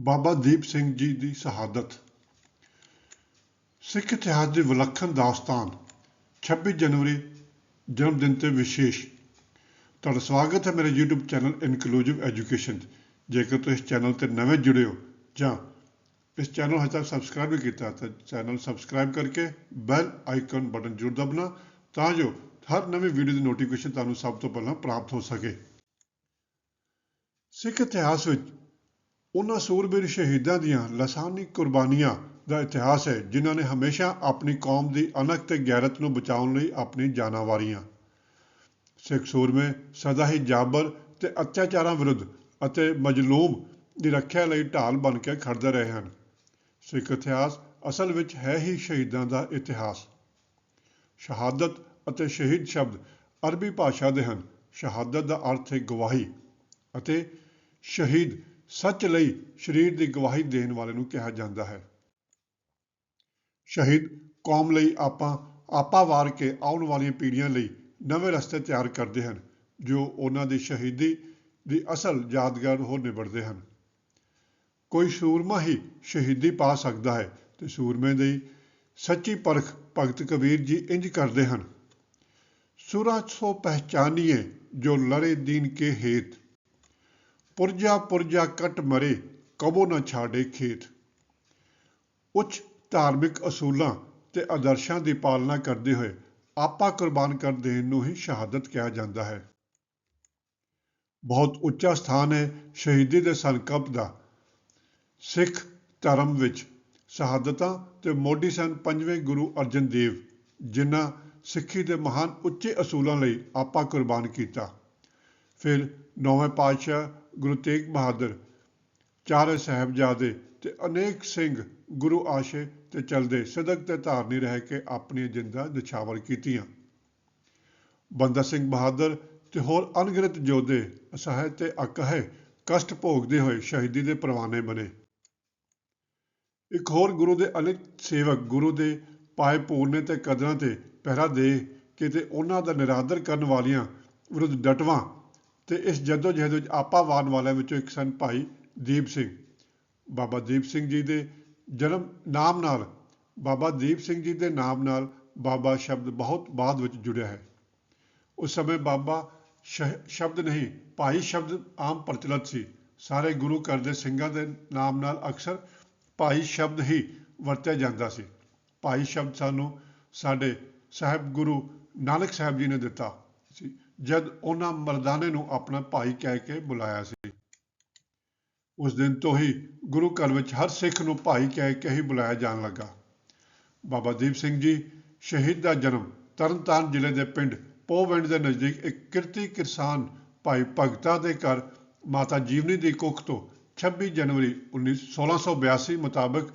ਬਾਬਾ ਦੀਪ ਸਿੰਘ ਜੀ ਦੀ ਸ਼ਹਾਦਤ। ਸਿੱਖ ਇਤਿਹਾਸ ਦੀ ਵਿਲੱਖਣ ਦਾਸਤਾਨ 26 ਜਨਵਰੀ ਜਨਮ ਦਿਨ ਤੇ ਵਿਸ਼ੇਸ਼। ਤੁਹਾਡਾ ਸਵਾਗਤ ਹੈ ਮੇਰੇ YouTube ਚੈਨਲ ਇਨਕਲੂਸਿਵ ਐਜੂਕੇਸ਼ਨ ਜੇਕਰ ਤੁਸੀਂ ਇਸ ਚੈਨਲ ਤੇ ਨਵੇਂ ਜੁੜੇ ਹੋ ਜਾਂ ਇਸ ਚੈਨਲ ਹਜੇ ਤੱਕ ਸਬਸਕ੍ਰਾਈਬ ਨਹੀਂ ਕੀਤਾ, ਤਾਂ ਚੈਨਲ ਸਬਸਕ੍ਰਾਈਬ ਕਰਕੇ ਬੈਲ ਆਈਕਨ ਬਟਨ ਜ਼ਰੂਰ ਦਬਣਾ ਤਾਂ ਜੋ ਹਰ ਨਵੀਂ ਵੀਡੀਓ ਦੀ ਨੋਟੀਫਿਕੇਸ਼ਨ ਤੁਹਾਨੂੰ ਸਭ ਤੋਂ ਪਹਿਲਾਂ ਪ੍ਰਾਪਤ ਹੋ ਸਕੇ। ਸਿੱਖ ਇਤਿਹਾਸ ਵਿੱਚ ਉਹਨਾਂ ਸੂਰਬੀਰ ਸ਼ਹੀਦਾਂ ਦੀਆਂ ਲਸਾਨੀ ਕੁਰਬਾਨੀਆਂ ਦਾ ਇਤਿਹਾਸ ਹੈ, ਜਿਨ੍ਹਾਂ ਨੇ ਹਮੇਸ਼ਾ ਆਪਣੀ ਕੌਮ ਦੀ ਅਣਖ ਤੇ ਗੈਰਤ ਨੂੰ ਬਚਾਉਣ ਲਈ ਆਪਣੀ ਜਾਨਾਂ ਵਾਰੀਆਂ। ਸਿੱਖ ਸੂਰਮੇ, ਸਦਾ ਹੀ ਜਾਬਰ ਤੇ ਅਤਿਆਚਾਰਾਂ ਵਿਰੁੱਧ ਅਤੇ ਮਜਲੂਮ ਦੀ ਰੱਖਿਆ ਲਈ ਢਾਲ ਬਣ ਕੇ ਖੜਦੇ ਰਹੇ ਹਨ। ਸਿੱਖ ਇਤਿਹਾਸ ਅਸਲ ਵਿੱਚ ਹੈ ਹੀ ਸ਼ਹੀਦਾਂ ਦਾ ਇਤਿਹਾਸ। ਸ਼ਹਾਦਤ ਅਤੇ ਸ਼ਹੀਦ ਸ਼ਬਦ ਅਰਬੀ ਭਾਸ਼ਾ ਦੇ ਹਨ। ਸ਼ਹਾਦਤ ਦਾ ਅਰਥ ਹੈ ਗਵਾਹੀ ਅਤੇ ਸ਼ਹੀਦ ਸੱਚ ਲਈ ਸਰੀਰ ਦੀ ਗਵਾਹੀ ਦੇਣ ਵਾਲੇ ਨੂੰ ਕਿਹਾ ਜਾਂਦਾ ਹੈ। ਸ਼ਹੀਦ ਕੌਮ ਲਈ ਆਪਾਂ, ਆਪਾ ਵਾਰ ਕੇ ਆਉਣ ਵਾਲੀਆਂ ਪੀੜ੍ਹੀਆਂ ਲਈ ਨਵੇਂ ਰਸਤੇ ਤਿਆਰ ਕਰਦੇ ਹਨ, ਜੋ ਉਹਨਾਂ ਦੀ ਸ਼ਹੀਦੀ ਦੀ ਅਸਲ ਯਾਦਗਾਰ ਹੋ ਨਿਬੜਦੇ ਹਨ। ਕੋਈ ਸੂਰਮਾ ਹੀ ਸ਼ਹੀਦੀ ਪਾ ਸਕਦਾ ਹੈ ਤੇ ਸੂਰਮੇ ਦੀ ਸੱਚੀ ਪਰਖ ਭਗਤ ਕਬੀਰ ਜੀ ਇੰਜ ਕਰਦੇ ਹਨ। ਸੁਰਾ ਸੋ ਪਹਿਚਾਨੀਏ ਜੋ ਲੜੇ ਦੀਨ ਕੇ ਹੇਤ ਪੁਰਜਾ ਪੁਰਜਾ ਕਟ ਮਰੇ, ਕਬੋ ਨਾ ਛਾੜੇ ਖੇਤ। ਉੱਚ ਧਾਰਮਿਕ ਅਸੂਲਾਂ ਤੇ ਆਦਰਸ਼ਾਂ ਦੀ ਪਾਲਣਾ ਕਰਦੇ ਹੋਏ ਆਪਾ ਕੁਰਬਾਨ ਕਰ ਦੇਣ ਨੂੰ ਹੀ ਸ਼ਹਾਦਤ ਕਿਹਾ ਜਾਂਦਾ ਹੈ। ਬਹੁਤ ਉੱਚਾ ਸਥਾਨ ਹੈ ਸ਼ਹੀਦੀ ਦੇ ਸੰਕਲਪ ਦਾ। ਸਿੱਖ ਧਰਮ ਵਿੱਚ ਸ਼ਹਾਦਤਾਂ ਤੇ ਮੋਢੀ ਸਨ ਪੰਜਵੇਂ ਗੁਰੂ ਅਰਜਨ ਦੇਵ, ਜਿਨ੍ਹਾਂ ਸਿੱਖੀ ਦੇ ਮਹਾਨ ਉੱਚੇ ਅਸੂਲਾਂ ਲਈ ਆਪਾ ਕੁਰਬਾਨ ਕੀਤਾ। ਫਿਰ ਨੌਵੇਂ ਪਾਤਸ਼ਾਹ ਗੁਰੂ ਤੇਗ ਬਹਾਦਰ, ਚਾਰੇ ਸਾਹਿਬਜ਼ਾਦੇ ਤੇ ਅਨੇਕ ਸਿੰਘ ਗੁਰੂ ਆਸ਼ੇ ਤੇ ਚਲਦੇ ਸਦਕ ਤੇ ਧਾਰਨੀ ਰਹਿ ਕੇ ਆਪਣੀ ਜਿੰਦਾ ਨਿਛਾਵਰ ਕੀਤੀਆਂ। ਬੰਦਾ ਸਿੰਘ ਬਹਾਦਰ ਤੇ ਹੋਰ ਅਣਗਿਣਤ ਯੋਧੇ ਅਸਹਾਇ ਤੇ ਅਕਹਿ ਕਸ਼ਟ ਭੋਗਦੇ ਹੋਏ ਸ਼ਹੀਦੀ ਦੇ ਪਰਵਾਨੇ ਬਣੇ। ਇੱਕ ਹੋਰ ਗੁਰੂ ਦੇ ਅਲਿਤ ਸੇਵਕ ਗੁਰੂ ਦੇ ਪਾਏ ਪੂਰਨੇ ਤੇ ਕਦਰਾਂ ਤੇ ਪਹਿਰਾ ਦੇ ਕੇ ਤੇ ਉਹਨਾਂ ਦਾ ਨਿਰਾਦਰ ਕਰਨ ਵਾਲੀਆਂ ਵਿਰੁੱਧ ਡਟਵਾਂ ਤੇ ਇਸ ਜੱਦੋ ਜਹਿਦ ਵਿੱਚ ਆਪਾ ਵਾਰਨ ਵਾਲਿਆਂ ਵਿੱਚੋਂ ਇੱਕ ਸਨ ਭਾਈ ਦੀਪ ਸਿੰਘ। ਬਾਬਾ ਦੀਪ ਸਿੰਘ ਜੀ ਦੇ ਜਨਮ ਨਾਮ ਨਾਲ, ਬਾਬਾ ਦੀਪ ਸਿੰਘ ਜੀ ਦੇ ਨਾਮ ਨਾਲ ਬਾਬਾ ਸ਼ਬਦ ਬਹੁਤ ਬਾਅਦ ਵਿੱਚ ਜੁੜਿਆ ਹੈ। ਉਸ ਸਮੇਂ ਬਾਬਾ ਸ਼ਬਦ ਨਹੀਂ, ਭਾਈ ਸ਼ਬਦ ਆਮ ਪ੍ਰਚਲਿਤ ਸੀ। ਸਾਰੇ ਗੁਰੂ ਘਰ ਦੇ ਸਿੰਘਾਂ ਦੇ ਨਾਮ ਨਾਲ ਅਕਸਰ ਭਾਈ ਸ਼ਬਦ ਹੀ ਵਰਤਿਆ ਜਾਂਦਾ ਸੀ। ਭਾਈ ਸ਼ਬਦ ਸਾਨੂੰ ਸਾਡੇ ਸਾਹਿਬ ਗੁਰੂ ਨਾਨਕ ਸਾਹਿਬ ਜੀ ਨੇ ਦਿੱਤਾ ਸੀ। ਜਦ ਉਹਨਾਂ ਮਰਦਾਨੇ ਨੂੰ ਆਪਣਾ ਭਾਈ ਕਹਿ ਕੇ ਬੁਲਾਇਆ ਸੀ। ਉਸ ਦਿਨ ਤੋਂ ਹੀ ਗੁਰੂ ਘਰ ਵਿੱਚ ਹਰ ਸਿੱਖ ਨੂੰ ਭਾਈ ਕਹਿ ਕੇ ਹੀ ਬੁਲਾਇਆ ਜਾਣ ਲੱਗਾ। ਬਾਬਾ ਦੀਪ ਸਿੰਘ ਜੀ ਸ਼ਹੀਦ ਦਾ ਜਨਮ ਤਰਨਤਾਰਨ ਜ਼ਿਲ੍ਹੇ ਦੇ ਪਿੰਡ ਪੋਵਿੰਡ ਦੇ ਨਜ਼ਦੀਕ ਇੱਕ ਕਿਰਤੀ ਕਿਸਾਨ ਭਾਈ ਭਗਤਾ ਦੇ ਘਰ ਮਾਤਾ ਜੀਵਨੀ ਦੀ ਕੁੱਖ ਤੋਂ 26 ਜਨਵਰੀ 1682 ਮੁਤਾਬਕ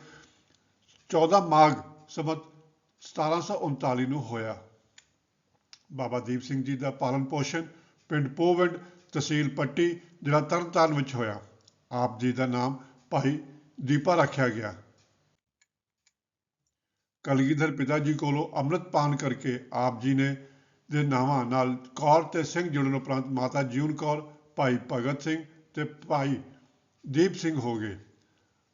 14 ਮਾਘ ਸਮਤ 1739 ਨੂੰ ਹੋਇਆ। ਬਾਬਾ ਦੀਪ ਸਿੰਘ ਜੀ ਦਾ ਪਾਲਣ ਪੋਸ਼ਣ, ਪਿੰਡ ਪੋਵਿੰਡ, ਤਹਿਸੀਲ ਪੱਟੀ, ਜਿਹੜਾ ਤਰਨਤਾਰਨ ਵਿੱਚ ਹੋਇਆ। ਆਪ ਜੀ ਦਾ ਨਾਮ ਭਾਈ ਦੀਪਾ ਰੱਖਿਆ ਗਿਆ। ਕਲਗੀਧਰ ਪਿਤਾ ਜੀ ਕੋਲੋਂ ਅੰਮ੍ਰਿਤ ਪਾਨ ਕਰਕੇ ਆਪ ਜੀ ਨੇ ਦੇ ਨਾਵਾਂ ਨਾਲ ਕੌਰ ਤੇ ਸਿੰਘ ਜੁੜਨ ਉਪਰੰਤ ਮਾਤਾ ਜੀਵਨ ਕੌਰ, ਭਾਈ ਭਗਤ ਸਿੰਘ ਤੇ ਭਾਈ ਦੀਪ ਸਿੰਘ ਹੋ ਗਏ।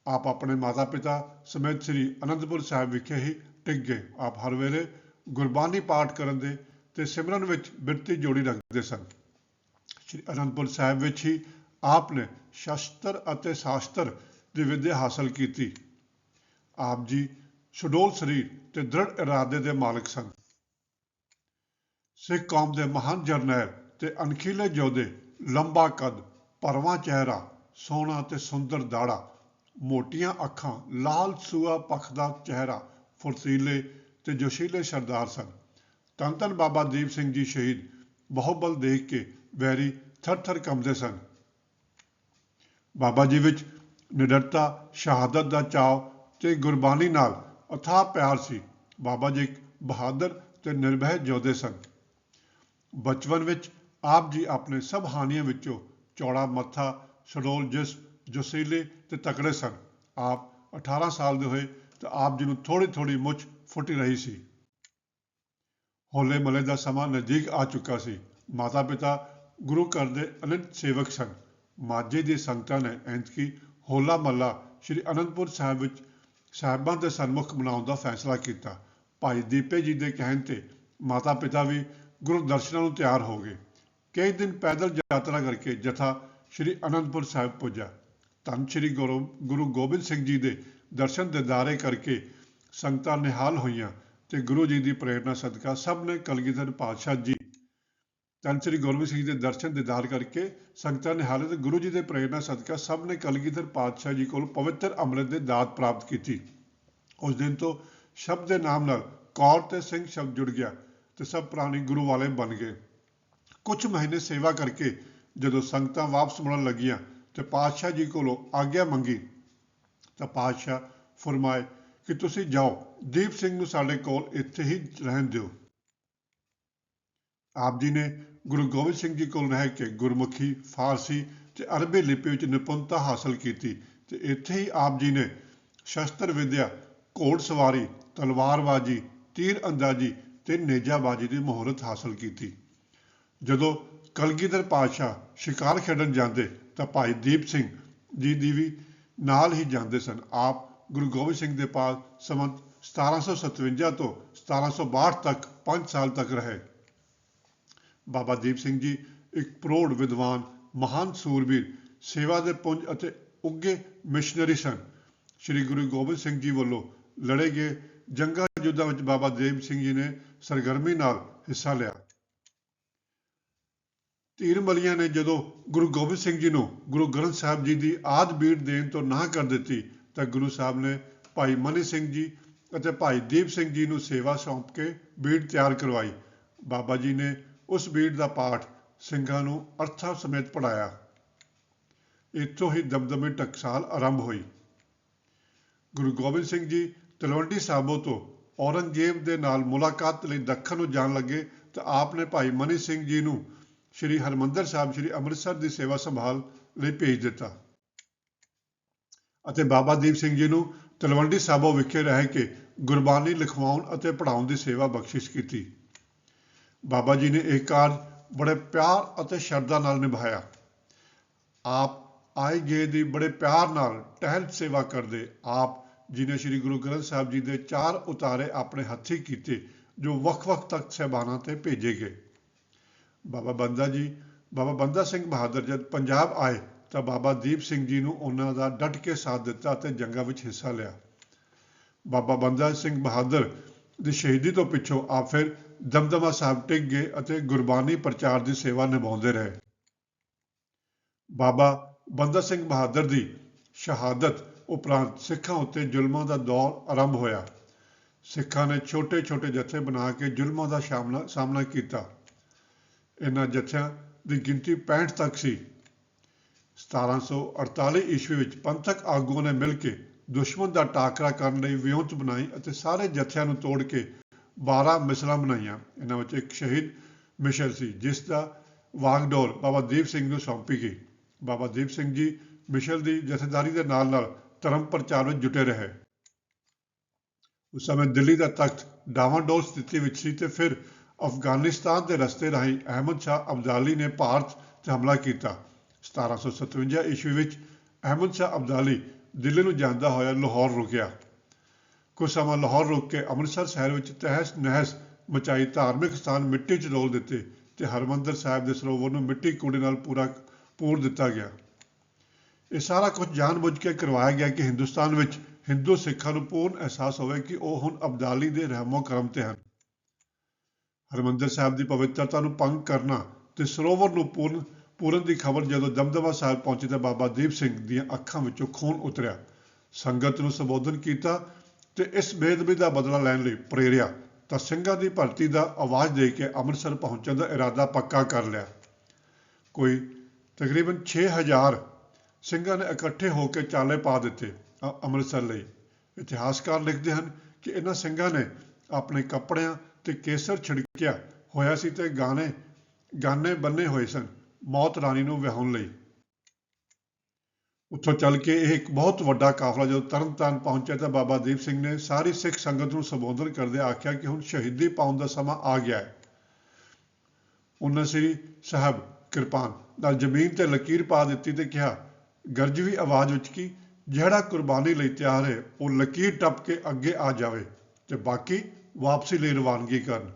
ਆਪ ਆਪਣੇ ਮਾਤਾ ਪਿਤਾ ਸਮੇਤ ਸ੍ਰੀ ਅਨੰਦਪੁਰ ਸਾਹਿਬ ਵਿਖੇ ਹੀ ਟਿਕ ਗਏ। ਆਪ ਹਰ ਵੇਲੇ ਗੁਰਬਾਣੀ ਪਾਠ ਕਰਨ ਦੇ ਤੇ ਸਿਮਰਨ ਵਿੱਚ ਬਿਰਤੀ ਜੋੜੀ ਰੱਖਦੇ ਸਨ। ਸ੍ਰੀ ਅਨੰਦਪੁਰ ਸਾਹਿਬ ਵਿੱਚ ਹੀ ਆਪ ਨੇ ਸ਼ਸਤਰ ਅਤੇ ਸ਼ਾਸਤਰ ਦੀ ਵਿੱਦਿਆ ਹਾਸਲ ਕੀਤੀ। ਆਪ ਜੀ ਸੁਡੋਲ ਸਰੀਰ ਤੇ ਦ੍ਰਿੜ ਇਰਾਦੇ ਦੇ ਮਾਲਕ ਸਨ। ਸਿੱਖ ਕੌਮ ਦੇ ਮਹਾਨ ਜਰਨੈਲ ਤੇ ਅਣਖੀਲੇ ਯੋਧੇ, ਲੰਬਾ ਕੱਦ, ਭਰਵਾਂ ਚਿਹਰਾ, ਸੋਹਣਾ ਤੇ ਸੁੰਦਰ ਦਾੜਾ, ਮੋਟੀਆਂ ਅੱਖਾਂ, ਲਾਲ ਸੂਆ ਪੱਖ ਦਾ ਚਿਹਰਾ, ਫੁਰਤੀਲੇ ਤੇ ਜੋਸ਼ੀਲੇ ਸਰਦਾਰ ਸਨ। ਧੰਨ ਧੰਨ ਬਾਬਾ ਦੀਪ ਸਿੰਘ ਜੀ ਸ਼ਹੀਦ ਬਹੁਬਲ ਦੇਖ ਕੇ ਵੈਰੀ ਥਰ-ਥਰ ਕੰਬਦੇ ਸਨ। ਬਾਬਾ ਜੀ ਵਿੱਚ ਨਿਡਰਤਾ, ਸ਼ਹਾਦਤ ਦਾ ਚਾਅ ਤੇ ਗੁਰਬਾਣੀ ਨਾਲ ਅਥਾਹ ਪਿਆਰ ਸੀ। ਬਾਬਾ ਜੀ ਇੱਕ ਬਹਾਦਰ ਤੇ ਨਿਰਭੈ ਯੋਧੇ ਸਨ। ਬਚਪਨ ਵਿੱਚ ਆਪ ਜੀ ਆਪਣੇ ਸਭ ਹਾਨੀਆਂ ਵਿੱਚੋਂ ਚੌੜਾ ਮੱਥਾ ਸਡੋਲ ਜਿਸ, ਜੋਸੀਲੇ ਤੇ ਤਕੜੇ ਸਨ। ਆਪ 18 ਸਾਲ ਦੇ ਹੋਏ ਤਾਂ ਆਪ ਜੀ ਨੂੰ ਥੋੜੀ ਥੋੜੀ ਮੁੱਛ ਫੁੱਟੀ ਰਹੀ ਸੀ। ਹੋਲੇ ਮਹੱਲੇ ਦਾ ਸਮਾਂ ਨਜ਼ਦੀਕ ਆ ਚੁੱਕਾ ਸੀ। ਮਾਤਾ ਪਿਤਾ ਗੁਰੂ ਘਰ ਦੇ ਅਨੰਤ ਸੇਵਕ ਸਨ ਮਾਝੇ ਦੀ ਸੰਗਤਾਂ ਨੇ ਇੰਜ ਹੋਲਾ ਮਹੱਲਾ ਸ੍ਰੀ ਅਨੰਦਪੁਰ ਸਾਹਿਬ ਵਿੱਚ ਸਾਹਿਬਾਂ ਦੇ ਸਨਮੁਖ ਮਨਾਉਣ ਦਾ ਫੈਸਲਾ ਕੀਤਾ। ਭਾਈ ਦੀਪੇ ਜੀ ਦੇ ਕਹਿਣ ਤੇ ਮਾਤਾ ਪਿਤਾ ਵੀ ਗੁਰੂ ਦਰਸ਼ਨਾਂ ਨੂੰ ਤਿਆਰ ਹੋ ਗਏ। ਕਈ ਦਿਨ ਪੈਦਲ ਯਾਤਰਾ ਕਰਕੇ ਜਥਾ ਸ੍ਰੀ ਅਨੰਦਪੁਰ ਸਾਹਿਬ ਪੁੱਜਾ। ਧੰਨ ਸ੍ਰੀ ਗੁਰੂ ਗੁਰੂ ਗੋਬਿੰਦ ਸਿੰਘ ਜੀ ਦੇ ਦਰਸ਼ਨ ਦਿਦਾਰੇ ਕਰਕੇ ਸੰਗਤਾਂ ਨਿਹਾਲ ਹੋਈਆਂ। ਤੇ ਗੁਰੂ ਜੀ ਦੀ ਪ੍ਰੇਰਣਾ ਸਦਕਾ ਸਭ ਨੇ ਕਲਗੀਧਰ ਪਾਤਸ਼ਾਹ ਜੀ ਧੰਨ ਸ੍ਰੀ ਗੁਰਮੁਖ ਸਿੰਘ ਜੀ ਦੇ ਦਰਸ਼ਨ ਦਿਦਾਰ ਕਰਕੇ ਸੰਗਤਾਂ ਨੇ ਹਾਲੇ ਗੁਰੂ ਜੀ ਦੇ ਪ੍ਰੇਰਣਾ ਸਦਕਾ ਸਭ ਨੇ ਕਲਗੀਧਰ ਪਾਤਸ਼ਾਹ ਜੀ ਕੋਲ ਪਵਿੱਤਰ ਅੰਮ੍ਰਿਤ ਦੇ ਦਾਤ ਪ੍ਰਾਪਤ ਕੀਤੀ। ਉਸ ਦਿਨ ਤੋਂ ਸ਼ਬਦ ਦੇ ਨਾਮ ਨਾਲ ਕੌਰ ਤੇ ਸਿੰਘ ਸ਼ਬਦ ਜੁੜ ਗਿਆ ਤੇ ਸਭ ਪ੍ਰਾਣੀ ਗੁਰੂ ਵਾਲੇ ਬਣ ਗਏ। ਕੁਝ ਮਹੀਨੇ ਸੇਵਾ ਕਰਕੇ ਜਦੋਂ ਸੰਗਤਾਂ ਵਾਪਸ ਮੁੜਨ ਲੱਗੀਆਂ ਤੇ ਪਾਤਸ਼ਾਹ ਜੀ ਕੋਲੋਂ ਆਗਿਆ ਮੰਗੀ ਤਾਂ ਪਾਤਸ਼ਾਹ ਫਰਮਾਏ ਕਿ ਤੁਸੀਂ ਜਾਓ। ਦੀਪ ਸਿੰਘ ਨੂੰ ਸਾਡੇ ਕੋਲ ਇੱਥੇ ਹੀ ਰਹਿਣ ਦਿਓ। ਆਪ ਜੀ ਨੇ ਗੁਰੂ ਗੋਬਿੰਦ ਸਿੰਘ ਜੀ ਕੋਲ ਰਹਿ ਕੇ ਗੁਰਮੁਖੀ, ਫਾਰਸੀ ਤੇ ਅਰਬੀ ਲਿਪੀ ਵਿੱਚ ਨਿਪੁੰਨਤਾ ਹਾਸਲ ਕੀਤੀ ਤੇ ਇੱਥੇ ਹੀ ਆਪ ਜੀ ਨੇ ਸ਼ਸਤਰ ਵਿਦਿਆ, ਘੋੜ ਸਵਾਰੀ, ਤਲਵਾਰਬਾਜ਼ੀ, ਤੀਰ ਅੰਦਾਜ਼ੀ ਤੇ ਨੇਜਾਬਾਜ਼ੀ ਦੀ ਮਹੌਰਤ ਹਾਸਲ ਕੀਤੀ। ਜਦੋਂ ਕਲਗੀਧਰ ਪਾਤਸ਼ਾਹ ਸ਼ਿਕਾਰ ਖੇਡਣ ਜਾਂਦੇ ਤਾਂ ਭਾਈ ਦੀਪ ਸਿੰਘ ਜੀ ਦੀ ਵੀ ਨਾਲ ਹੀ ਜਾਂਦੇ ਸਨ। ਆਪ ਗੁਰੂ ਗੋਬਿੰਦ ਸਿੰਘ ਦੇ ਪਾਸ ਸੰਮਤ 1757 ਤੋਂ 1762 ਤੱਕ 5 ਸਾਲ ਤੱਕ ਰਹੇ। ਬਾਬਾ ਦੀਪ ਸਿੰਘ ਜੀ ਇੱਕ ਪ੍ਰੋੜ ਵਿਦਵਾਨ, ਮਹਾਨ ਸੂਰਬੀਰ, ਸੇਵਾ ਦੇ ਪੁੰਜ ਅਤੇ ਉੱਗੇ ਮਿਸ਼ਨਰੀ ਸਨ। ਸ੍ਰੀ ਗੁਰੂ ਗੋਬਿੰਦ ਸਿੰਘ ਜੀ ਵੱਲੋਂ ਲੜੇ ਗਏ ਜੰਗਾਂ ਯੁੱਧਾਂ ਵਿੱਚ ਬਾਬਾ ਦੀਪ ਸਿੰਘ ਜੀ ਨੇ ਸਰਗਰਮੀ ਨਾਲ ਹਿੱਸਾ ਲਿਆ। ਧੀਰ ਮਲੀਆਂ ਨੇ ਜਦੋਂ ਗੁਰੂ ਗੋਬਿੰਦ ਸਿੰਘ ਜੀ ਨੂੰ ਗੁਰੂ ਗ੍ਰੰਥ ਸਾਹਿਬ ਜੀ ਦੀ ਆਦ ਬੀੜ ਦੇਣ ਤੋਂ ਨਾਂਹ ਕਰ ਦਿੱਤੀ ਤਾਂ ਗੁਰੂ ਸਾਹਿਬ ਨੇ ਭਾਈ ਮਨੀ ਸਿੰਘ ਜੀ ਅਤੇ ਭਾਈ ਦੀਪ ਸਿੰਘ ਜੀ ਨੂੰ ਸੇਵਾ ਸੌਂਪ ਕੇ ਬੀੜ ਤਿਆਰ ਕਰਵਾਈ। ਬਾਬਾ ਜੀ ਨੇ ਉਸ ਬੀੜ ਦਾ ਪਾਠ ਸਿੰਘਾਂ ਨੂੰ ਅਰਥਾਂ ਸਮੇਤ ਪੜਾਇਆ ਇੱਥੋਂ ਹੀ ਦਮਦਮੇ ਟਕਸਾਲ ਆਰੰਭ ਹੋਈ। ਗੁਰੂ ਗੋਬਿੰਦ ਸਿੰਘ ਜੀ ਤਲਵੰਡੀ ਸਾਬੋ ਤੋਂ ਔਰੰਗਜ਼ੇਬ ਦੇ ਨਾਲ ਮੁਲਾਕਾਤ ਲਈ ਦੱਖਣ ਨੂੰ ਜਾਣ ਲੱਗੇ ਤਾਂ ਆਪ ਨੇ ਭਾਈ ਮਨੀ ਸਿੰਘ ਜੀ ਨੂੰ ਸ੍ਰੀ ਹਰਮੰਦਰ ਸਾਹਿਬ, ਸ੍ਰੀ ਅੰਮ੍ਰਿਤਸਰ ਦੀ ਸੇਵਾ ਸੰਭਾਲ ਲਈ ਭੇਜ ਦਿੱਤਾ। ਅਤੇ ਬਾਬਾ ਦੀਪ ਸਿੰਘ ਜੀ ਨੂੰ ਤਲਵੰਡੀ ਸਾਬੋ ਵਿਖੇ ਰਹਿ ਕੇ ਗੁਰਬਾਣੀ ਲਿਖਵਾਉਣ ਅਤੇ ਪੜ੍ਹਾਉਣ ਦੀ ਸੇਵਾ ਬਖਸ਼ਿਸ਼ ਕੀਤੀ। ਬਾਬਾ ਜੀ ਨੇ ਇਹ ਕਾਰਜ ਬੜੇ ਪਿਆਰ ਅਤੇ ਸ਼ਰਧਾ ਨਾਲ ਨਿਭਾਇਆ। ਆਪ ਆਏ ਗਏ ਦੀ ਬੜੇ ਪਿਆਰ ਨਾਲ ਟਹਿਲ ਸੇਵਾ ਕਰਦੇ ਆਪ ਜੀ ਨੇ ਸ੍ਰੀ ਗੁਰੂ ਗ੍ਰੰਥ ਸਾਹਿਬ ਜੀ ਦੇ ਚਾਰ ਉਤਾਰੇ ਆਪਣੇ ਹੱਥੀ ਕੀਤੇ, ਜੋ ਵੱਖ-ਵੱਖ ਤਖਤ ਸਹਿਬਾਨਾਂ ਤੇ ਭੇਜੇ ਗਏ। ਬਾਬਾ ਬੰਦਾ ਜੀ, ਬਾਬਾ ਬੰਦਾ ਸਿੰਘ ਬਹਾਦਰ ਜਦ ਪੰਜਾਬ ਆਏ ਤਾਂ ਬਾਬਾ ਦੀਪ ਸਿੰਘ ਜੀ ਨੂੰ ਉਹਨਾਂ ਦਾ ਡਟ ਕੇ ਸਾਥ ਦਿੱਤਾ ਅਤੇ ਜੰਗਾਂ ਵਿੱਚ ਹਿੱਸਾ ਲਿਆ। ਬਾਬਾ ਬੰਦਾ ਸਿੰਘ ਬਹਾਦਰ ਦੀ ਸ਼ਹੀਦੀ ਤੋਂ ਪਿੱਛੋਂ ਆਪ ਫਿਰ ਦਮਦਮਾ ਸਾਹਿਬ ਟਿਕ ਗਏ ਅਤੇ ਗੁਰਬਾਣੀ ਪ੍ਰਚਾਰ ਦੀ ਸੇਵਾ ਨਿਭਾਉਂਦੇ ਰਹੇ। ਬਾਬਾ ਬੰਦਾ ਸਿੰਘ ਬਹਾਦਰ ਦੀ ਸ਼ਹਾਦਤ ਉਪਰੰਤ ਸਿੱਖਾਂ ਉੱਤੇ ਜ਼ੁਲਮਾਂ ਦਾ ਦੌਰ ਆਰੰਭ ਹੋਇਆ। ਸਿੱਖਾਂ ਨੇ ਛੋਟੇ-ਛੋਟੇ ਜਥੇ ਬਣਾ ਕੇ ਜ਼ੁਲਮਾਂ ਦਾ ਸਾਹਮਣਾ ਕੀਤਾ। ਇਹਨਾਂ ਜਥਿਆਂ ਦੀ ਗਿਣਤੀ 65 ਤੱਕ ਸੀ। 1748 ਈਸਵੀ ਵਿੱਚ ਪੰਥਕ ਆਗੂਆਂ ਨੇ ਮਿਲ ਕੇ ਦੁਸ਼ਮਣ ਦਾ ਟਾਕਰਾ ਕਰਨ ਲਈ ਵਿਉਂਤ ਬਣਾਈ ਅਤੇ ਸਾਰੇ ਜਥਿਆਂ ਨੂੰ ਤੋੜ ਕੇ 12 ਮਿਸਲਾਂ ਬਣਾਈਆਂ। ਇਹਨਾਂ ਵਿੱਚ ਇੱਕ ਸ਼ਹੀਦ ਮਿਸ਼ਲ ਸੀ, ਜਿਸ ਦਾ ਵਾਗਡੋਰ ਬਾਬਾ ਦੀਪ ਸਿੰਘ ਨੂੰ ਸੌਂਪੀ ਗਈ। ਬਾਬਾ ਦੀਪ ਸਿੰਘ ਜੀ ਮਿਸ਼ਲ ਦੀ ਜਥੇਦਾਰੀ ਦੇ ਨਾਲ ਨਾਲ ਧਰਮ ਪ੍ਰਚਾਰ ਵਿੱਚ ਜੁਟੇ ਰਹੇ। ਉਸ ਸਮੇਂ ਦਿੱਲੀ ਦਾ ਤਖਤ ਡਾਵਾਂਡੋਲ ਸਥਿਤੀ ਵਿੱਚ ਸੀ ਤੇ ਫਿਰ ਅਫਗਾਨਿਸਤਾਨ ਦੇ ਰਸਤੇ ਰਾਹੀਂ ਅਹਿਮਦ ਸ਼ਾਹ ਅਬਦਾਲੀ ਨੇ ਭਾਰਤ ਤੇ ਹਮਲਾ ਕੀਤਾ। 1757 ਈਸਵੀ ਵਿੱਚ ਅਹਿਮਦ ਸ਼ਾਹ ਅਬਦਾਲੀ ਦਿੱਲੀ ਨੂੰ ਜਾਂਦਾ ਹੋਇਆ ਲਾਹੌਰ ਰੁਕਿਆ। ਕੁਝ ਸਮਾਂ ਲਾਹੌਰ ਰੁਕ ਕੇ ਅੰਮ੍ਰਿਤਸਰ ਸ਼ਹਿਰ ਵਿੱਚ ਤਹਿਸ ਨਹਿਸ ਮਚਾਈ ਧਾਰਮਿਕ ਸਥਾਨ ਮਿੱਟੀ 'ਚ ਰੋਲ ਦਿੱਤੇ ਤੇ ਹਰਮੰਦਰ ਸਾਹਿਬ ਦੇ ਸਰੋਵਰ ਨੂੰ ਮਿੱਟੀ ਕੂੜੇ ਨਾਲ ਪੂਰਾ ਪੂਰ ਦਿੱਤਾ ਗਿਆ। ਇਹ ਸਾਰਾ ਕੁਝ ਜਾਣਬੁੱਝ ਕੇ ਕਰਵਾਇਆ ਗਿਆ ਕਿ ਹਿੰਦੁਸਤਾਨ ਵਿੱਚ ਹਿੰਦੂ ਸਿੱਖਾਂ ਨੂੰ ਪੂਰਨ ਅਹਿਸਾਸ ਹੋਵੇ ਕਿ ਉਹ ਹੁਣ ਅਬਦਾਲੀ ਦੇ ਰਹਿਮੋ ਕਰਮ ਤੇ ਹਨ। ਹਰਮੰਦਰ ਸਾਹਿਬ ਦੀ ਪਵਿੱਤਰਤਾ ਨੂੰ ਭੰਗ ਕਰਨਾ ਤੇ ਸਰੋਵਰ ਨੂੰ ਪੂਰਨ ਪੂਰਨ ਦੀ ਖਬਰ ਜਦੋਂ ਦਮਦਮਾ ਸਾਹਿਬ ਪਹੁੰਚੀ ਤਾਂ ਬਾਬਾ ਦੀਪ ਸਿੰਘ ਦੀਆਂ ਅੱਖਾਂ ਵਿੱਚੋਂ ਖੂਨ ਉਤਰਿਆ। ਸੰਗਤ ਨੂੰ ਸੰਬੋਧਨ ਕੀਤਾ ਤੇ ਇਸ ਬੇਦਬੀ ਦਾ ਬਦਲਾ ਲੈਣ ਲਈ ਪ੍ਰੇਰਿਆ। ਤਾਂ ਸਿੰਘਾਂ ਦੀ ਭਰਤੀ ਦਾ ਆਵਾਜ਼ ਦੇ ਕੇ ਅੰਮ੍ਰਿਤਸਰ ਪਹੁੰਚਣ ਦਾ ਇਰਾਦਾ ਪੱਕਾ ਕਰ ਲਿਆ। ਕੋਈ ਤਕਰੀਬਨ 6000 ਸਿੰਘਾਂ ਨੇ ਇਕੱਠੇ ਹੋ ਕੇ ਚਾਲੇ ਪਾ ਦਿੱਤੇ ਅੰਮ੍ਰਿਤਸਰ ਲਈ। ਇਤਿਹਾਸਕਾਰ ਲਿਖਦੇ ਹਨ ਕਿ ਇਹਨਾਂ ਸਿੰਘਾਂ ਨੇ ਆਪਣੇ ਕੱਪੜਿਆਂ ਤੇ ਕੇਸਰ ਛਿੜਕਿਆ ਹੋਇਆ ਸੀ ਤੇ ਗਾਣੇ, ਗਾਨੇ ਬੰਨੇ ਹੋਏ ਸਨ। ਮੌਤ ਰਾਣੀ ਨੂੰ ਵਿਆਹਣ ਲਈ। ਉੱਥੋਂ ਚੱਲ ਕੇ ਇਹ ਇੱਕ ਬਹੁਤ ਵੱਡਾ ਕਾਫਲਾ ਜਦੋਂ ਤਰਨਤਾਰਨ ਪਹੁੰਚਿਆ ਤਾਂ ਬਾਬਾ ਦੀਪ ਸਿੰਘ ਨੇ ਸਾਰੀ ਸਿੱਖ ਸੰਗਤ ਨੂੰ ਸੰਬੋਧਨ ਕਰਦੇ ਆਖਿਆ ਕਿ ਹੁਣ ਸ਼ਹੀਦੀ ਪਾਉਣ ਦਾ ਸਮਾਂ ਆ ਗਿਆ ਹੈ। ਉਹਨਾਂ ਸ੍ਰੀ ਸਾਹਿਬ ਕਿਰਪਾਨ ਨਾਲ ਜ਼ਮੀਨ ਤੇ ਲਕੀਰ ਪਾ ਦਿੱਤੀ ਤੇ ਕਿਹਾ ਗਰਜਵੀ ਆਵਾਜ਼ ਵਿੱਚ ਕੀ, ਜਿਹੜਾ ਕੁਰਬਾਨੀ ਲਈ ਤਿਆਰ ਹੈ, ਉਹ ਲਕੀਰ ਟੱਪ ਕੇ ਅੱਗੇ ਆ ਜਾਵੇ ਤੇ ਬਾਕੀ ਵਾਪਸੀ ਲਈ ਰਵਾਨਗੀ ਕਰਨ।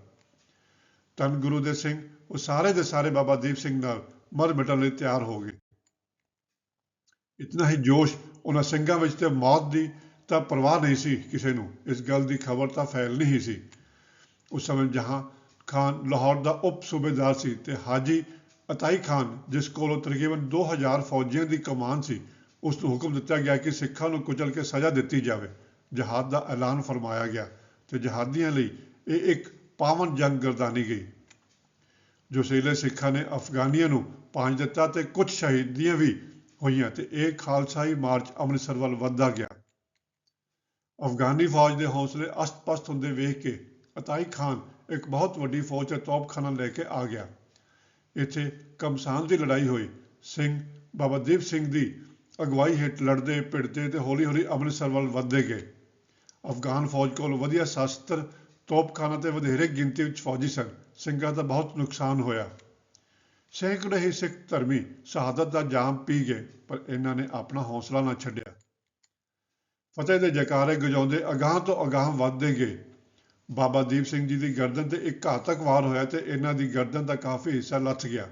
ਤਨ ਗੁਰੂ ਦੇ ਸਿੰਘ, ਉਹ ਸਾਰੇ ਦੇ ਸਾਰੇ ਬਾਬਾ ਦੀਪ ਸਿੰਘ ਨਾਲ ਮਰ ਮਿਟਣ ਲਈ ਤਿਆਰ ਹੋ ਗਏ। ਇਤਨਾ ਹੀ ਜੋਸ਼ ਉਹਨਾਂ ਸਿੰਘਾਂ ਵਿੱਚ ਤੇ ਮੌਤ ਦੀ ਤਾਂ ਪਰਵਾਹ ਨਹੀਂ ਸੀ ਕਿਸੇ ਨੂੰ। ਇਸ ਗੱਲ ਦੀ ਖਬਰ ਤਾਂ ਫੈਲ ਨਹੀਂ ਸੀ। ਉਸ ਸਮੇਂ ਜਹਾਂ ਖਾਨ ਲਾਹੌਰ ਦਾ ਉਪ ਸੂਬੇਦਾਰ ਸੀ ਤੇ ਹਾਜੀ ਅਤਾਈ ਖਾਨ, ਜਿਸ ਕੋਲੋਂ ਤਕਰੀਬਨ 2000 ਫੌਜੀਆਂ ਦੀ ਕਮਾਨ ਸੀ, ਉਸ ਨੂੰ ਹੁਕਮ ਦਿੱਤਾ ਗਿਆ ਕਿ ਸਿੱਖਾਂ ਨੂੰ ਕੁਚਲ ਕੇ ਸਜ਼ਾ ਦਿੱਤੀ ਜਾਵੇ। ਜਹਾਦ ਦਾ ਐਲਾਨ ਫਰਮਾਇਆ ਗਿਆ ਤੇ ਜਹਾਦੀਆਂ ਲਈ ਇਹ ਇੱਕ ਪਾਵਨ ਜੰਗ ਗਰਦਾਨੀ ਗਈ। ਜੋਸ਼ੀਲੇ ਸਿੱਖਾਂ ਨੇ ਅਫਗਾਨੀਆਂ ਨੂੰ ਪਾਂਜ ਦਿੱਤਾ ਤੇ ਕੁਝ ਸ਼ਹੀਦੀਆਂ ਵੀ ਹੋਈਆਂ ਤੇ ਇਹ ਖਾਲਸਾਈ ਮਾਰਚ ਅੰਮ੍ਰਿਤਸਰ ਵੱਲ ਵੱਧਦਾ ਗਿਆ। ਅਫਗਾਨੀ ਫੌਜ ਦੇ ਹੌਸਲੇ ਅਸਤ-ਪਸਤ ਹੁੰਦੇ ਵੇਖ ਕੇ ਅਤਾਈ ਖਾਨ ਇੱਕ ਬਹੁਤ ਵੱਡੀ ਫੌਜ ਤੇ ਤੋਪਖਾਨਾ ਲੈ ਕੇ ਆ ਗਿਆ। ਇੱਥੇ ਕਮਸਾਨ ਦੀ ਲੜਾਈ ਹੋਈ। ਸਿੰਘ, ਬਾਬਾ ਦੀਪ ਸਿੰਘ ਦੀ ਅਗਵਾਈ ਹੇਠ ਲੜਦੇ, ਭਿੜਦੇ ਤੇ ਹੌਲੀ-ਹੌਲੀ ਅੰਮ੍ਰਿਤਸਰ ਵੱਲ ਵੱਧਦੇ ਗਏ। ਅਫਗਾਨ ਫੌਜ ਕੋਲ ਵਧੀਆ ਸ਼ਾਸਤਰ ਤੋਪਖਾਨਾ ਤੇ ਵਧੇਰੇ ਗਿਣਤੀ ਵਿੱਚ ਫੌਜੀ ਸਨ। ਸਿੰਘਾਂ ਦਾ ਬਹੁਤ ਨੁਕਸਾਨ ਹੋਇਆ। ਸੈਂਕੜੇ ਹੀ ਸਿੱਖ ਧਰਮੀ ਸ਼ਹਾਦਤ ਦਾ ਜਾਮ ਪੀ ਗਏ, ਪਰ ਇਹਨਾਂ ਨੇ ਆਪਣਾ ਹੌਸਲਾ ਨਾ ਛੱਡਿਆ। ਫਤਿਹ ਦੇ ਜਕਾਰੇ ਗਜਾਉਂਦੇ ਅਗਾਹ ਤੋਂ ਅਗਾਹ ਵੱਧਦੇ ਗਏ। ਬਾਬਾ ਦੀਪ ਸਿੰਘ ਜੀ ਦੀ ਗਰਦਨ ਤੇ ਇੱਕ ਘਾਤਕ ਵਾਰ ਹੋਇਆ ਤੇ ਇਹਨਾਂ ਦੀ ਗਰਦਨ ਦਾ ਕਾਫੀ ਹਿੱਸਾ ਲੱਥ ਗਿਆ।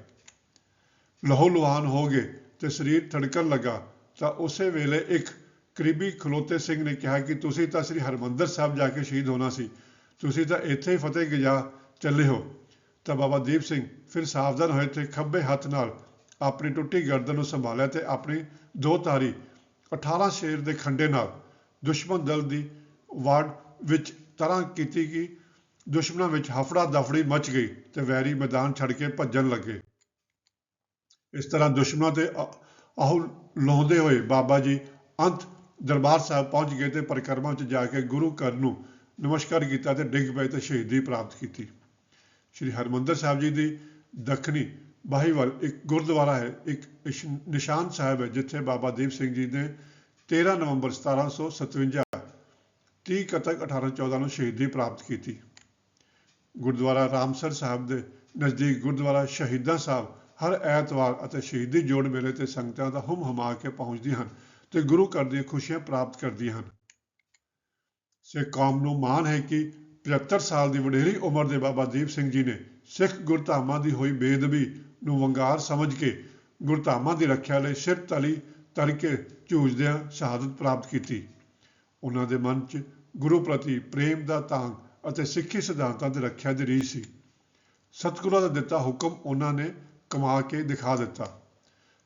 ਲਹੂ ਲੁਹਾਨ ਹੋ ਗਏ ਤੇ ਸਰੀਰ ਧੜਕਣ ਲੱਗਾ, ਤਾਂ ਉਸੇ ਵੇਲੇ ਇੱਕ ਕਰੀਬੀ ਖਲੋਤੇ ਸਿੰਘ ਨੇ ਕਿਹਾ ਕਿ ਤੁਸੀਂ ਤਾਂ ਸ੍ਰੀ ਹਰਮੰਦਰ ਸਾਹਿਬ ਜਾ ਕੇ ਸ਼ਹੀਦ ਹੋਣਾ ਸੀ। ਤੁਸੀਂ ਤਾਂ ਇੱਥੇ ਹੀ ਫਤਿਹ ਗਜਾ ਚੱਲੇ ਹੋ। ਤਾਂ ਬਾਬਾ ਦੀਪ ਸਿੰਘ ਫਿਰ ਸਾਵਧਾਨ ਹੋਏ ਤੇ ਖੱਬੇ ਹੱਥ ਨਾਲ ਆਪਣੀ ਟੁੱਟੀ ਗਰਦਨ ਨੂੰ ਸੰਭਾਲਿਆ ਤੇ ਆਪਣੀ ਦੋ ਤਾਰੀ 18 ਸ਼ੇਰ ਦੇ ਖੰਡੇ ਨਾਲ ਦੁਸ਼ਮਣ ਦਲ ਦੀ ਵਾਰਡ ਵਿੱਚ ਤਰ੍ਹਾਂ ਕੀਤੀ ਕਿ ਦੁਸ਼ਮਣਾਂ ਵਿੱਚ ਹਫੜਾ ਦਫੜੀ ਮਚ ਗਈ ਤੇ ਵੈਰੀ ਮੈਦਾਨ ਛੱਡ ਕੇ ਭੱਜਣ ਲੱਗੇ। ਇਸ ਤਰ੍ਹਾਂ ਦੁਸ਼ਮਣਾਂ ਤੇ ਆਹੂ ਲਾਉਂਦੇ ਹੋਏ ਬਾਬਾ ਜੀ ਅੰਤ ਦਰਬਾਰ ਸਾਹਿਬ ਪਹੁੰਚ ਗਏ ਤੇ ਪਰਿਕਰਮਾ ਵਿੱਚ ਜਾ ਕੇ ਗੁਰੂ ਘਰ ਨੂੰ ਨਮਸਕਾਰ ਕੀਤਾ ਤੇ ਡਿੱਗ ਪਏ ਤੇ ਸ਼ਹੀਦੀ ਪ੍ਰਾਪਤ ਕੀਤੀ। ਸ਼੍ਰੀ ਹਰਮੰਦਰ ਸਾਹਿਬ ਜੀ ਦੀ ਦੱਖਣੀ ਬਾਹੀ ਇੱਕ ਗੁਰਦੁਆਰਾ ਹੈ, ਇੱਕ ਨਿਸ਼ਾਨ ਸਾਹਿਬ ਹੈ, ਜਿੱਥੇ ਬਾਬਾ ਦੀਪ ਸਿੰਘ ਜੀ ਨੇ 13 ਨਵੰਬਰ 1757 30 ਕੱਤਕ 1814 ਨੂੰ ਸ਼ਹੀਦੀ ਪ੍ਰਾਪਤ ਕੀਤੀ। ਗੁਰਦੁਆਰਾ ਰਾਮਸਰ ਸਾਹਿਬ ਦੇ ਨਜ਼ਦੀਕ ਗੁਰਦੁਆਰਾ ਸ਼ਹੀਦਾਂ ਸਾਹਿਬ ਹਰ ਐਤਵਾਰ ਅਤੇ ਸ਼ਹੀਦੀ ਜੋੜ ਮੇਲੇ ਤੇ ਸੰਗਤਾਂ ਦਾ ਹੁਮ ਹਮਾ ਕੇ ਪਹੁੰਚਦੀਆਂ ਹਨ ਤੇ ਗੁਰੂ ਘਰ ਦੀਆਂ ਖੁਸ਼ੀਆਂ ਪ੍ਰਾਪਤ ਕਰਦੀਆਂ ਹਨ। ਸਿੱਖ ਕੌਮ ਨੂੰ ਮਾਣ ਹੈ ਕਿ 75 ਸਾਲ ਦੀ ਵਡੇਰੀ ਉਮਰ ਦੇ ਬਾਬਾ ਦੀਪ ਸਿੰਘ ਜੀ ਨੇ ਸਿੱਖ ਗੁਰਧਾਮਾਂ ਦੀ ਹੋਈ ਬੇਦਬੀ ਨੂੰ ਵੰਗਾਰ ਸਮਝ ਕੇ ਗੁਰਧਾਮਾਂ ਦੀ ਰੱਖਿਆ ਲਈ ਸਿਰ ਤਲੀ ਤਰ ਝੂਝਦਿਆਂ ਸ਼ਹਾਦਤ ਪ੍ਰਾਪਤ ਕੀਤੀ। ਉਹਨਾਂ ਦੇ ਮਨ 'ਚ ਗੁਰੂ ਪ੍ਰਤੀ ਪ੍ਰੇਮ ਦਾ ਤਾਂਗ ਅਤੇ ਸਿੱਖੀ ਸਿਧਾਂਤਾਂ ਦੀ ਰੱਖਿਆ ਦੀ ਰੀਝ ਸੀ। ਸਤਿਗੁਰਾਂ ਦਾ ਦਿੱਤਾ ਹੁਕਮ ਉਹਨਾਂ ਨੇ ਕਮਾ ਕੇ ਦਿਖਾ ਦਿੱਤਾ।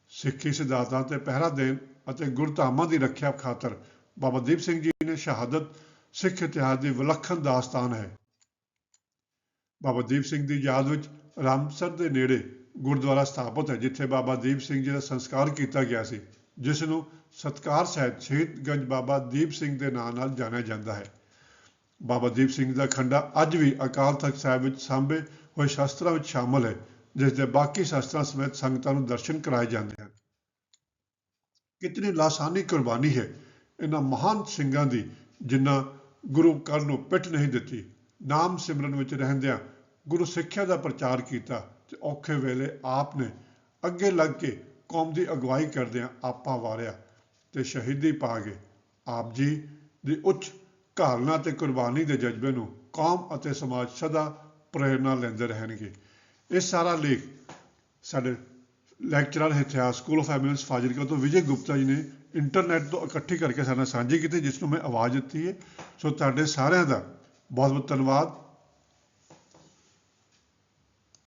ਸਿੱਖੀ ਸਿਧਾਂਤਾਂ ਤੇ ਪਹਿਰਾ ਦੇਣ ਅਤੇ ਗੁਰਧਾਮਾਂ ਦੀ ਰੱਖਿਆ ਖਾਤਰ ਬਾਬਾ ਦੀਪ ਸਿੰਘ ਜੀ ਨੇ ਸ਼ਹਾਦਤ ਸਿੱਖ ਇਤਿਹਾਸ ਦੀ ਵਿਲੱਖਣ ਦਾਸਤਾਨ ਹੈ। ਬਾਬਾ ਦੀਪ ਸਿੰਘ ਦੀ ਯਾਦ ਵਿੱਚ ਰਾਮਸਰ ਦੇ ਨੇੜੇ ਗੁਰਦੁਆਰਾ ਸਥਾਪਿਤ ਹੈ, ਜਿੱਥੇ ਬਾਬਾ ਦੀਪ ਸਿੰਘ ਜੀ ਦਾ ਸੰਸਕਾਰ ਕੀਤਾ ਗਿਆ ਸੀ, ਜਿਸ ਨੂੰ ਸਤਕਾਰ ਸਾਹਿਬ ਸ਼ਹੀਦਗੰਜ ਬਾਬਾ ਦੀਪ ਸਿੰਘ ਦੇ ਨਾਂ ਨਾਲ ਜਾਣਿਆ ਜਾਂਦਾ ਹੈ। ਬਾਬਾ ਦੀਪ ਸਿੰਘ ਦਾ ਖੰਡਾ ਅੱਜ ਵੀ ਅਕਾਲ ਤਖਤ ਸਾਹਿਬ ਵਿੱਚ ਸਾਂਭੇ ਹੋਏ ਸ਼ਾਸਤਰਾਂ ਵਿੱਚ ਸ਼ਾਮਲ ਹੈ, ਜਿਸ ਦੇ ਬਾਕੀ ਸ਼ਾਸਤਰਾਂ ਸਮੇਤ ਸੰਗਤਾਂ ਨੂੰ ਦਰਸ਼ਨ ਕਰਾਏ ਜਾਂਦੇ ਹਨ। ਕਿਤਨੀ ਲਾਸਾਨੀ ਕੁਰਬਾਨੀ ਹੈ ਇਹਨਾਂ ਮਹਾਨ ਸਿੰਘਾਂ ਦੀ, ਜਿਨ੍ਹਾਂ ਗੁਰੂ ਘਰ ਨੂੰ ਪਿੱਠ ਨਹੀਂ ਦਿੱਤੀ। ਨਾਮ ਸਿਮਰਨ ਵਿੱਚ ਰਹਿੰਦਿਆਂ ਗੁਰੂ ਸਿੱਖਿਆ ਦਾ ਪ੍ਰਚਾਰ ਕੀਤਾ ਤੇ ਔਖੇ ਵੇਲੇ ਆਪ ਨੇ ਅੱਗੇ ਲੱਗ ਕੇ ਕੌਮ ਦੀ ਅਗਵਾਈ ਕਰਦਿਆਂ ਆਪਾ ਵਾਰਿਆ ਤੇ ਸ਼ਹੀਦੀ ਪਾ ਗਏ ਆਪ ਜੀ ਦੀ ਉੱਚ ਘਾਲਣਾ ਤੇ ਕੁਰਬਾਨੀ ਦੇ ਜਜ਼ਬੇ ਨੂੰ ਕੌਮ ਅਤੇ ਸਮਾਜ ਸਦਾ ਪ੍ਰੇਰਨਾ ਲੈਂਦੇ ਰਹਿਣਗੇ। ਇਹ ਸਾਰਾ ਲੇਖ ਸਾਡੇ ਲੈਕਚਰਰ ਇਤਿਹਾਸ ਸਕੂਲ ਆਫ ਐਮਿਨੈਂਸ ਫਾਜ਼ਿਲਕਾ ਤੋਂ ਵਿਜੇ ਗੁਪਤਾ ਜੀ ਨੇ ਇੰਟਰਨੈਟ ਤੋਂ ਇਕੱਠੀ ਕਰਕੇ ਸਾਡੇ ਨਾਲ ਸਾਂਝੀ ਕੀਤੀ, ਜਿਸ ਨੂੰ ਮੈਂ ਆਵਾਜ਼ ਦਿੱਤੀ ਹੈ। ਸੋ ਤੁਹਾਡੇ ਸਾਰਿਆਂ ਦਾ ਬਹੁਤ ਬਹੁਤ ਧੰਨਵਾਦ।